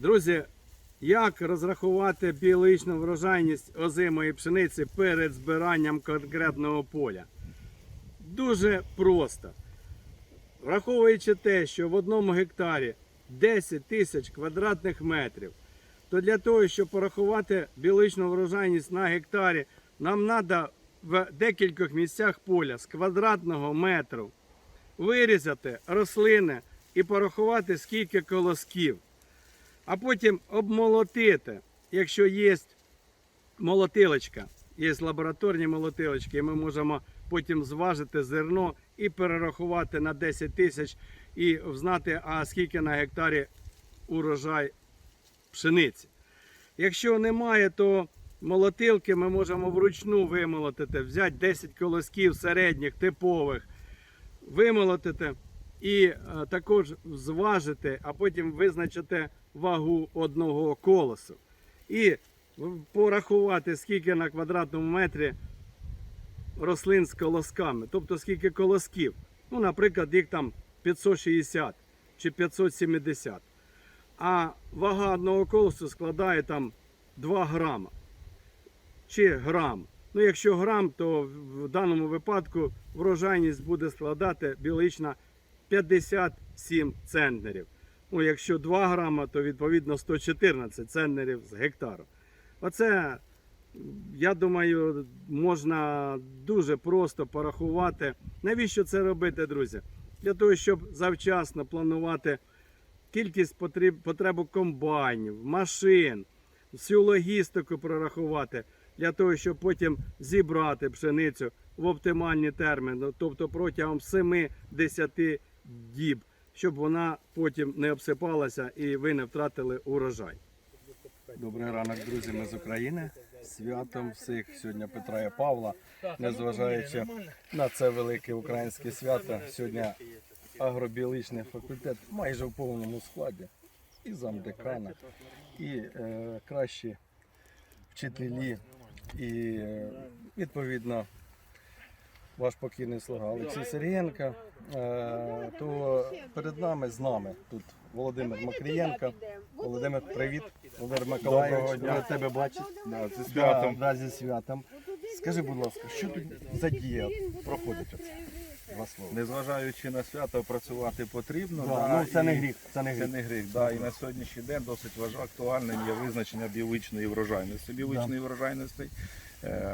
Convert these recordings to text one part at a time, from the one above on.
Друзі, як розрахувати біологічну врожайність озимої пшениці перед збиранням конкретного поля? Дуже просто. Враховуючи те, що в одному гектарі 10 тисяч квадратних метрів, то для того, щоб порахувати біологічну врожайність на гектарі, нам треба в декількох місцях поля з квадратного метру вирізати рослини і порахувати, скільки колосків. А потім обмолотити, якщо є молотилочка, є лабораторні молотилочки, і ми можемо потім зважити зерно і перерахувати на 10 тисяч і знати, а скільки на гектарі урожай пшениці. Якщо немає, то молотилки ми можемо вручну вимолотити, взяти 10 колосків середніх, типових, вимолотити і е, також зважити, а потім визначити вагу одного колосу. І порахувати, скільки на квадратному метрі рослин з колосками, тобто скільки колосків. Ну, наприклад, їх там 560 чи 570. А вага одного колосу складає там 2 грама чи грам. Ну, якщо грам, то в- даному випадку врожайність буде складати біологічна 57 центнерів. Ну, якщо 2 грама, то відповідно 114 центнерів з гектару. Оце, я думаю, можна дуже просто порахувати. Навіщо це робити, друзі? Для того, щоб завчасно планувати кількість потреб, потребу комбайнів, машин, всю логістику прорахувати, для того, щоб потім зібрати пшеницю в оптимальні терміни, тобто протягом 7-10 діб, щоб вона потім не обсипалася і ви не втратили урожай. Добрий ранок, друзі, ми з України. Святом всіх сьогодні Петра і Павла, незважаючи на це велике українське свято. Сьогодні агробіологічний факультет майже в повному складі. І замдекана, і е, кращі вчителі, і е, відповідно ваш покійний слуга Олексій Сергієнко. Е, то перед нами з нами тут Володимир Макрієнко. Володимир, привіт. Володимир Миколаївич, Доброго дня. тебе бачить. Да, зі святом. да, зі святом. Скажи, будь ласка, що тут за дія проходить оце? Два слова. Незважаючи на свято, працювати потрібно. Да, да, ну, це не і- гріх, це не Це гріх. не гріх. Да, і на сьогоднішній день досить важ- актуальним є визначення біологічної врожайності. Біологічної врожайності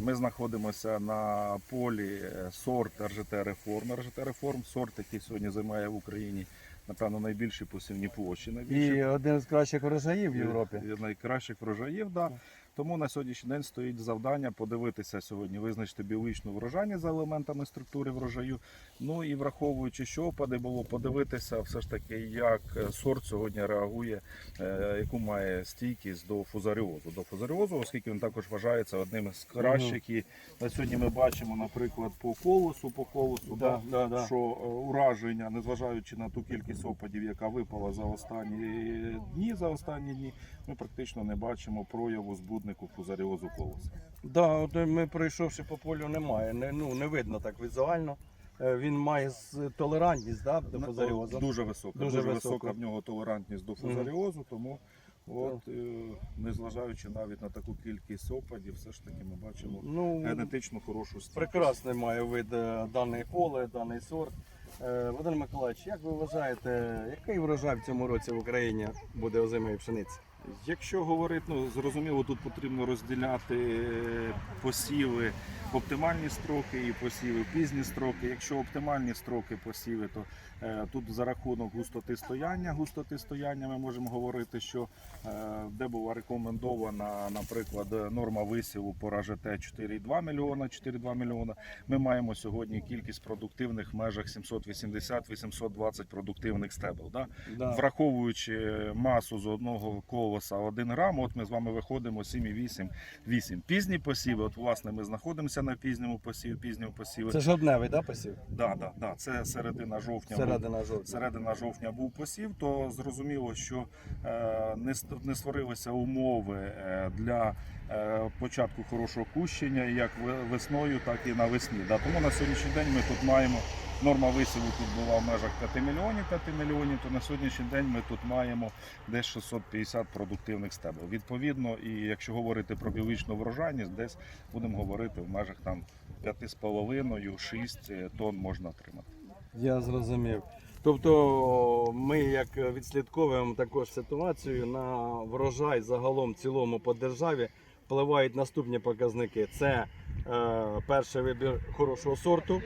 ми знаходимося на полі е, сорт РЖТ Реформ. РЖТ Реформ сорт, який сьогодні займає в Україні, напевно, найбільші посівні площі. Найбільші І один з кращих врожаїв в Європі. І Найкращих врожаїв, да. Тому на сьогоднішній день стоїть завдання подивитися сьогодні, визначити біологічну врожайність за елементами структури врожаю. Ну і враховуючи, що опади було, подивитися все ж таки, як е, сорт сьогодні реагує, е, яку має стійкість до фузаріозу. До фузаріозу, оскільки він також вважається одним з кращих. І на сьогодні ми бачимо, наприклад, по колосу, по колосу, Да, да, да. що е, ураження, незважаючи на ту кількість опадів, яка випала за останні дні, за останні дні, ми практично не бачимо прояву збуднику фузаріозу колоса. Да, ми пройшовши по полю, немає. Не, ну, не видно так візуально. Е, Він має толерантність да, до фузаріозу. Дуже висока, Дуже дуже, висока. висока в нього толерантність до фузаріозу, тому от, е, незважаючи навіть на таку кількість опадів, все ж таки ми бачимо Ну, генетично хорошу стійкість. прекрасний має вид е, даний поле, даний сорт. Володимир Миколаївич, як ви вважаєте, який врожай в цьому році в Україні буде озимої пшениці? Якщо говорити, ну зрозуміло, тут потрібно розділяти е, посіви в оптимальні строки і посіви в пізні строки. Якщо оптимальні строки посіви, то тут за рахунок густоти стояння, густоти стояння ми можемо говорити, що е, де була рекомендована, наприклад, норма висіву по РАЖТ 4,2 мільйона, 4,2 мільйона. Ми маємо сьогодні кількість продуктивних в межах 780-820 продуктивних стебел. Да? Да. Враховуючи масу з одного колоса 1 грам, от ми з вами виходимо 7,8 8. Пізні посіви, от власне ми знаходимося на пізньому посіві, пізньому посіві. Це жовтневий, да, посів? Да, да, да, це середина жовтня. був- Середина жовтня. Середина жовтня був посів, то зрозуміло, що е, не, ст- не створилися умови е, для е, початку хорошого кущення як весною, так і навесні. Тому на сьогоднішній день ми тут маємо норма висіву тут була в межах 5 мільйонів 5 мільйонів, то на сьогоднішній день ми тут маємо десь 650 продуктивних стеблів. Відповідно, і якщо говорити про біологічну врожайність, десь будемо говорити в межах там 5,5-6 тонн можна отримати. Я зрозумів. Тобто ми як відслідковуємо також ситуацію на врожай загалом цілому по державі впливають наступні показники. Це е, перший вибір хорошого сорту,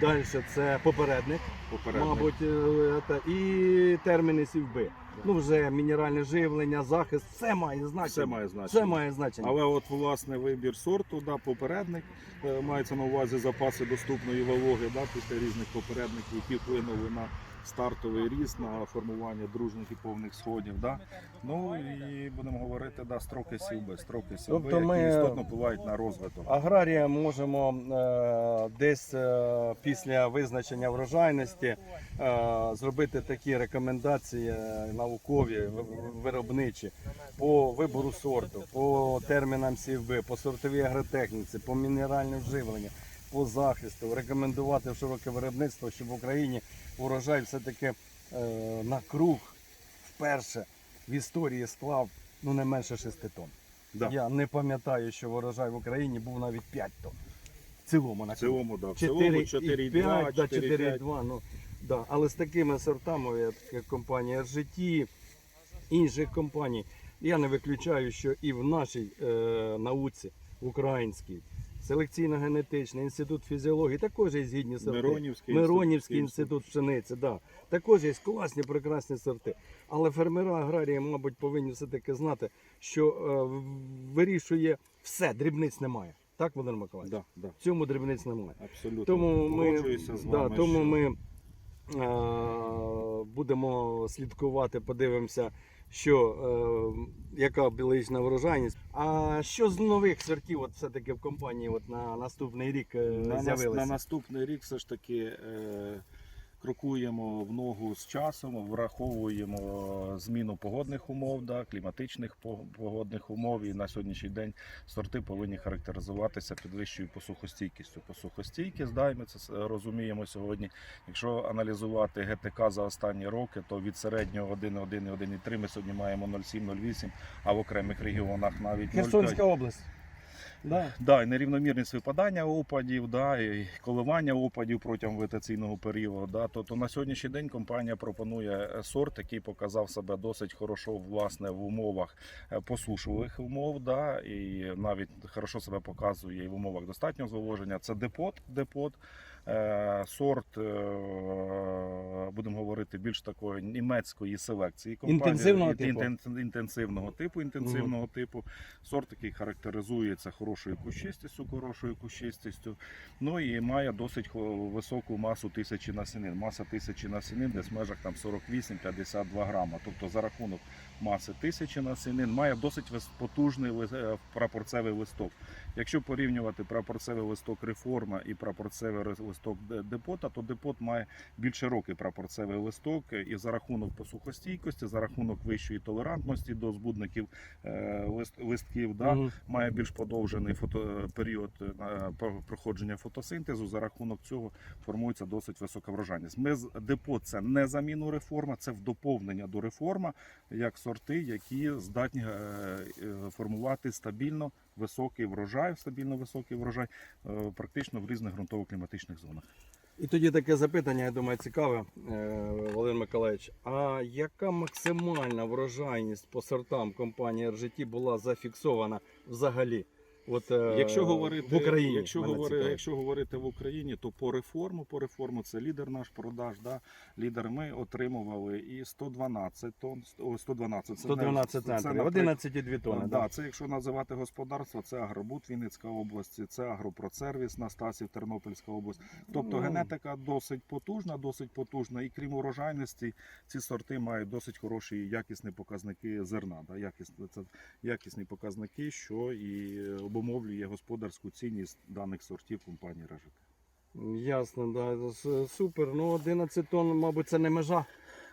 далі це попередник, Попередник. мабуть, е, та- і терміни сівби. Ну вже мінеральне живлення, захист, все має значення. Все має значення. Все має значення. Але от власне вибір сорту, да, попередник е, мається на увазі запаси доступної вологи да, після різних попередників, які вплинули на стартовий ріст, на формування дружних і повних сходів. Да. Ну і будемо говорити, да, строки сівби, строки сівби, Тобто які ми- істотно впливають на розвиток. Аграрія можемо е, десь е, після визначення врожайності е, зробити такі рекомендації е, наукові, виробничі по вибору сорту, по термінам сівби, по сортовій агротехніці, по мінеральному вживленню, по захисту, рекомендувати широке виробництво, щоб в Україні урожай все-таки е, на круг вперше в історії склав ну не менше 6 тонн. Да. Я не пам'ятаю, що урожай в Україні був навіть 5 тонн. В цілому на В цілому, да, в цілому 4,5, 4,2, да, 4,5. 4,2, ну, да. Але з такими сортами, як як компанія RGT, інших компаній, я не виключаю, що і в нашій е, науці, в українській, селекційно-генетичний інститут фізіології також є гідні сорти. Миронівський Миронівський інститут. пшениці, да. також є класні, прекрасні сорти. Але фермера аграрії, мабуть, повинні все-таки знати, що е, вирішує все, дрібниць немає. Так, Володимир Миколаївич? Да, да, В цьому дрібниць немає. абсолютно. Тому ми, Погоджуюся з да, тому що- ми будемо слідкувати, подивимося, що, е, яка біологічна врожайність. А що з нових сортів, от все-таки в компанії от на наступний рік з'явилося? на, нас- на наступний рік все ж таки е, крокуємо в ногу з часом, враховуємо зміну погодних умов, да, кліматичних по- погодних умов. І на сьогоднішній день сорти повинні характеризуватися підвищою посухостійкістю. Посухостійкість, да, і ми це розуміємо сьогодні. Якщо аналізувати ГТК за останні роки, то від середнього 1,1 і 1,3 ми сьогодні маємо 0,7-0,8, а в окремих регіонах навіть 0,5. Херсонська область. Да. Да, і нерівномірність випадання опадів, да, і коливання опадів протягом вегетаційного періоду. Да, то, то на сьогоднішній день компанія пропонує е, сорт, який показав себе досить хорошо власне в умовах посушових посушливих умов, да, і навіть хорошо себе показує і в умовах достатнього зволоження. Це депот, депот. Е, Сорт, е, будемо говорити, більш такої німецької селекції. Інтенсивного типу? інтенсивного типу, інтенсивного типу. Сорт, який характеризується хорошою кущистістю, хорошою кущистістю. Ну і має досить високу масу тисячі насінин. Маса тисячі насінин десь в межах там 48-52 грама. Тобто за рахунок маси тисячі насінин має досить потужний е, прапорцевий листок. Якщо порівнювати прапорцевий листок реформа і прапорцевий листок депота, то депот має більш широкий прапорцевий листок і за рахунок посухостійкості, за рахунок вищої толерантності до збудників е, лист- листків, да, має більш подовжений фото, період е, про- проходження фотосинтезу. За рахунок цього формується досить висока врожайність. Ми з депот це не заміну реформа, це в доповнення до реформа, як сорти, які здатні е, формувати стабільно високий врожай, стабільно високий врожай, е, практично в різних ґрунтово-кліматичних зонах. І тоді таке запитання, я думаю, цікаве, е, Володимир Миколаївич. А яка максимальна врожайність по сортам компанії RGT була зафіксована взагалі? От, е, Якщо говорити в Україні, якщо, мене говори, якщо говорити в Україні, то по реформу, по реформу це лідер наш продаж. Да? Лідер ми отримували і 112 тонн, о, 112, це, 112 це, центрів, наприклад, 11,2 тонни. да, це якщо називати господарство, це Агробут Вінницька область, це Агропроцервіс Настасів Тернопільська область. Тобто Ну. генетика досить потужна, досить потужна. І крім урожайності, ці сорти мають досить хороші якісні показники зерна. Да? Якісні, це якісні показники, що і обумовлює господарську цінність даних сортів компанії Режик. Ясно, да. Супер. Ну 11 тонн, мабуть, це не межа.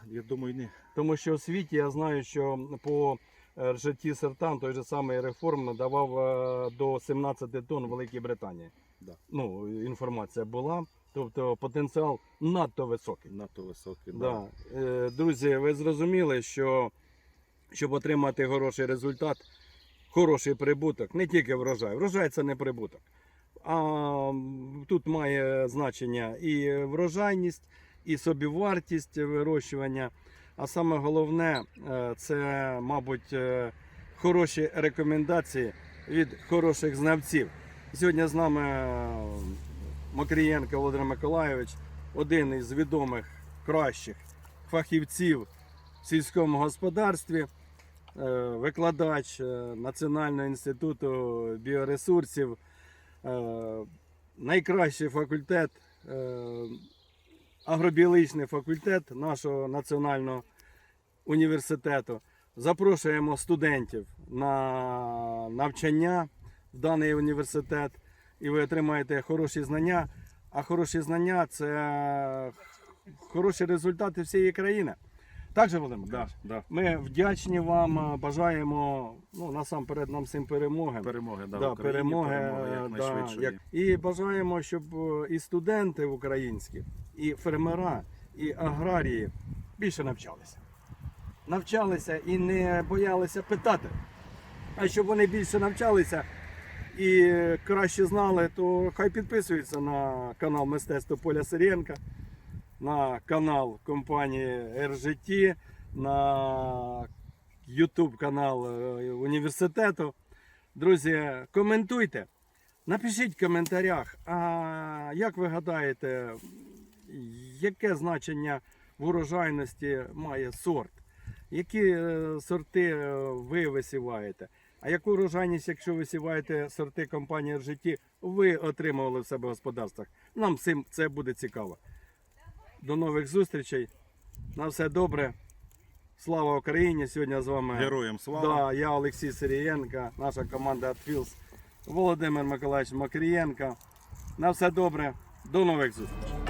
Я думаю, ні. Тому що у світі я знаю, що по RGT сортам той же самий реформ давав е, до 17 тонн в Великій Британії. Да. Ну, інформація була. Тобто потенціал надто високий. Надто високий. Да. Е, Друзі, ви зрозуміли, що щоб отримати хороший результат, хороший прибуток, не тільки врожай. Врожай це не прибуток. А тут має значення і врожайність, і собівартість вирощування. А саме головне е, це, мабуть, е, хороші рекомендації від хороших знавців. Сьогодні з нами е, Макрієнко Володимир Миколайович, один із відомих кращих фахівців в сільському господарстві, викладач е, Національного інституту біоресурсів, е, найкращий факультет, е, агробіологічний факультет нашого національного університету. Запрошуємо студентів на навчання в даний університет, і ви отримаєте хороші знання. А хороші знання це хороші результати всієї країни. Так же, Володимир? Да, да. Ми вдячні вам, е, бажаємо ну, насамперед нам всім перемоги. Перемоги, да, Да, Україні, перемоги, перемоги е, да, як- І бажаємо, щоб е, і студенти українські, і фермера, і аграрії більше навчалися. Навчалися і не боялися питати. А щоб вони більше навчалися і краще знали, то хай підписуються на канал Мистецтво Поля Сиренка, на канал компанії RGT, на YouTube канал е, університету. Друзі, коментуйте. Напишіть в коментарях, а як ви гадаєте, яке значення в урожайності має сорт? Які е, сорти е, ви висіваєте? А яку урожайність, якщо висіваєте сорти компанії RGT, ви отримували в себе в господарствах? Нам всім це буде цікаво. До нових зустрічей. На все добре. Слава Україні! Сьогодні з вами Героям слава. Да, я Олексій Сирієнко, наша команда Атфілс, Володимир Миколаївич Макрієнко. На все добре, до нових зустрічей.